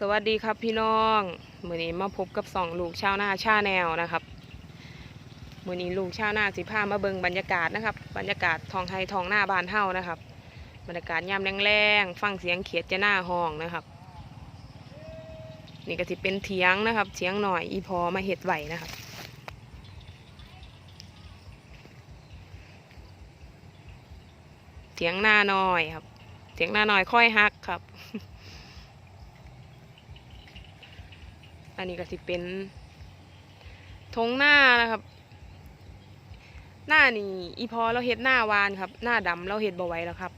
สวัสดีครับพี่น้องมือนี้มาพบกับสองลูกชาวนาชาแนวนะครับมือนี้ลูกชาวนาสิพามาเบิงบรรยากาศนะครับ บรรยากาศทองไห้ท้องหน้าบานเฮานะครับ บรรยากาศยามแรงๆฟังเสียงเขียดจะหน้าห้องนะครับ นี่ก็สิเป็นเถียงนะครับเถียงหน่อยอีพอมาเห็ดไหวนะครับเถียงหน้าน้อยครับเถียงหน้าน้อยค่อยฮักครับ อันนี้ก็สิเป็นทงหน้านะครับ หน้านี่อีพอเราเฮ็ดหน้าวานครับ หน้าดำเราเฮ็ดบ่ไว้แล้วครับ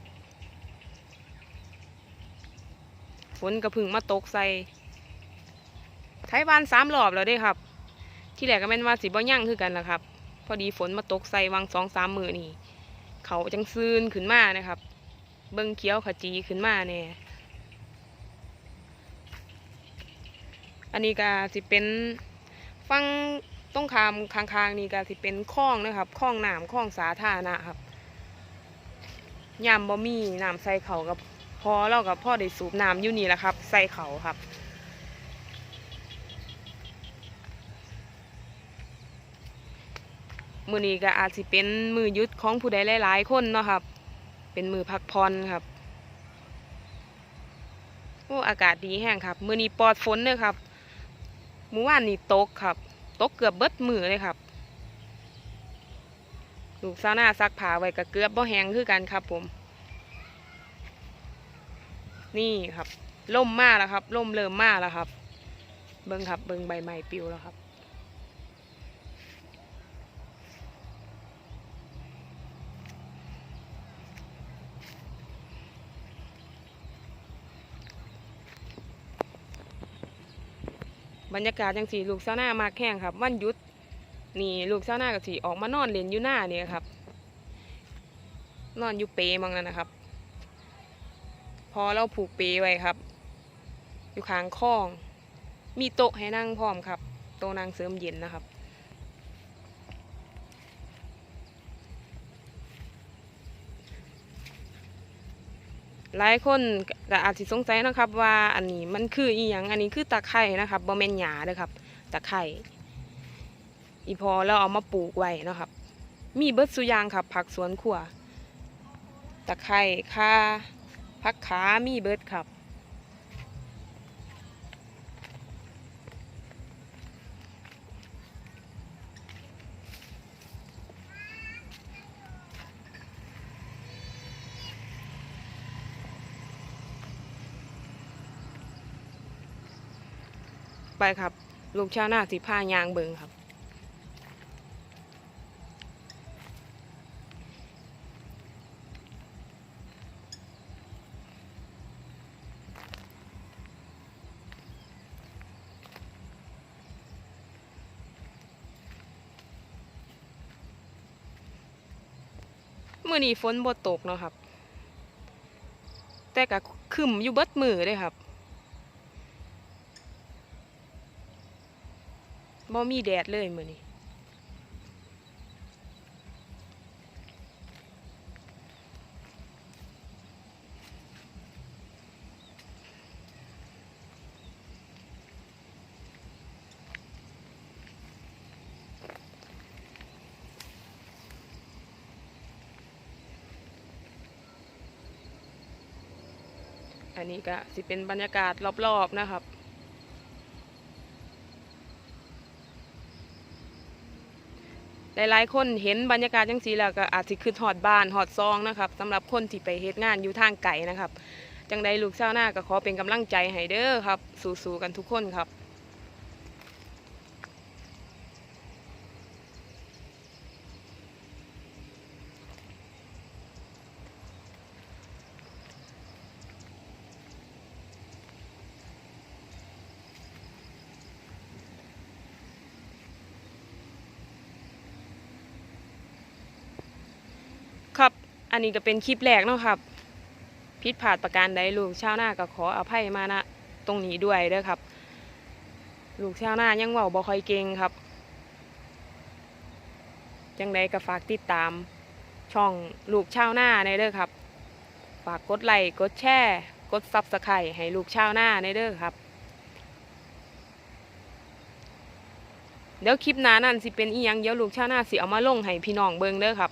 ฝนกระพึ่งมาตกใส่ไทยวานสามรอบแล้วเด้ครับ ที่แรกก็แม่นว่าสิบ่ยั่งคือกันละครับ พอดีฝนมาตกใส่วังสองสามมือนี่ เขาจังซืนขึ้นมานะครับ เบิ่งเขียวขจีขึ้นมาแน่ อันนี้ก็สิเป็นฟังต้องคามคางๆนี่ก็สิเป็นคลองนะครับคลองน้ำคลองสาธารณะครับยามบ่มีน้ำใส่เขากับพอเรากับพ่อได้สูบน้ำอยู่นี่แหละครับ ใส่เขาครับ มือนี้ก็อาจสิเป็นมือยุดของผู้ใดหลายๆคนเนาะครับ เป็นมือพักผ่อนครับโอ้อากาศดีแห้งครับ มือนี้ปลอดฝนเลยครับ เมื่อวานนี่ตกครับ ตกเกือบเบิดมือเลยครับ ลูกซาวหน้าซักผ้าไว้กับเกือบบ่แห้งคือกันครับผม นี่ครับล่มมากแล้วครับล่มเริ่มมากแล้วครับ เบิ้งครับเบิ้งใบไม้ปิวแล้วครับ บรรยากาศยังสีลูกเส้าหน้ามาแข่งครับวันหยุดนี่ลูกเส้าหน้ากับสีออกมานอนเล่นอยู่หน้าเนี่ยครับ นอนอยู่เปมังนั่นนะครับ พอเราผูกเปไว้ครับ อยู่ข้างคลอง มีโต๊ะให้นั่งพร้อมครับโต๊ะนั่งเสริมเย็นนะครับ หลายคนก็อาจสิสงสัยนะครับว่าอันนี้มันคืออีหยังอันนี้คือตะไคร่นะครับบะเมนหยาเลยครับตะไคร่อีพอเราเอามาปลูกไว้นะครับ มีเบิร์ดสุยางครับ ผักสวนครัวตะไคร่ข่าผักขามีเบิร์ดครับ ไปครับ ลูกชาวนาสิผ้ายางเบิงครับมื่อนี้ฝนบ่ตกเนาะครับ แต่ก็คึมอยู่เบิดมือเลยครับ บ่มีแดดเลยมือนี้อันนี้ก็สิเป็นบรรยากาศรอบๆนะครับ หลายๆ คนเห็นบรรยากาศจังสีแล้วก็อาจจะคือหอดบ้านหอดซองนะครับสำหรับคนที่ไปเฮ็ดงานอยู่ทางไกลนะครับ จังใดลูกเชาหน้าก็ขอเป็นกำลังใจให้เด้อครับ สู้ๆกันทุกคนครับ อันนี้ก็เป็นคลิปแรกเนาะครับพิษผาดประการใดลูกชาวนาก็ขออภัยมานะตรงนี้ด้วยเด้อครับ ลูกชาวนายังว่าบ่ค่อยเก่งครับยังไดก็ฝากติดตามช่องลูกชาวนาในเด้อครับ ฝากกดไลค์กดแชร์กดซับสไครต์ให้ลูกชาวนาในเด้อครับ เดี๋ยวคลิปหน้านั่นสิเป็นอีหยังเดี๋ยวลูกชาวนาสิเอามาลงให้พี่น้องเบิ่งเด้อครับ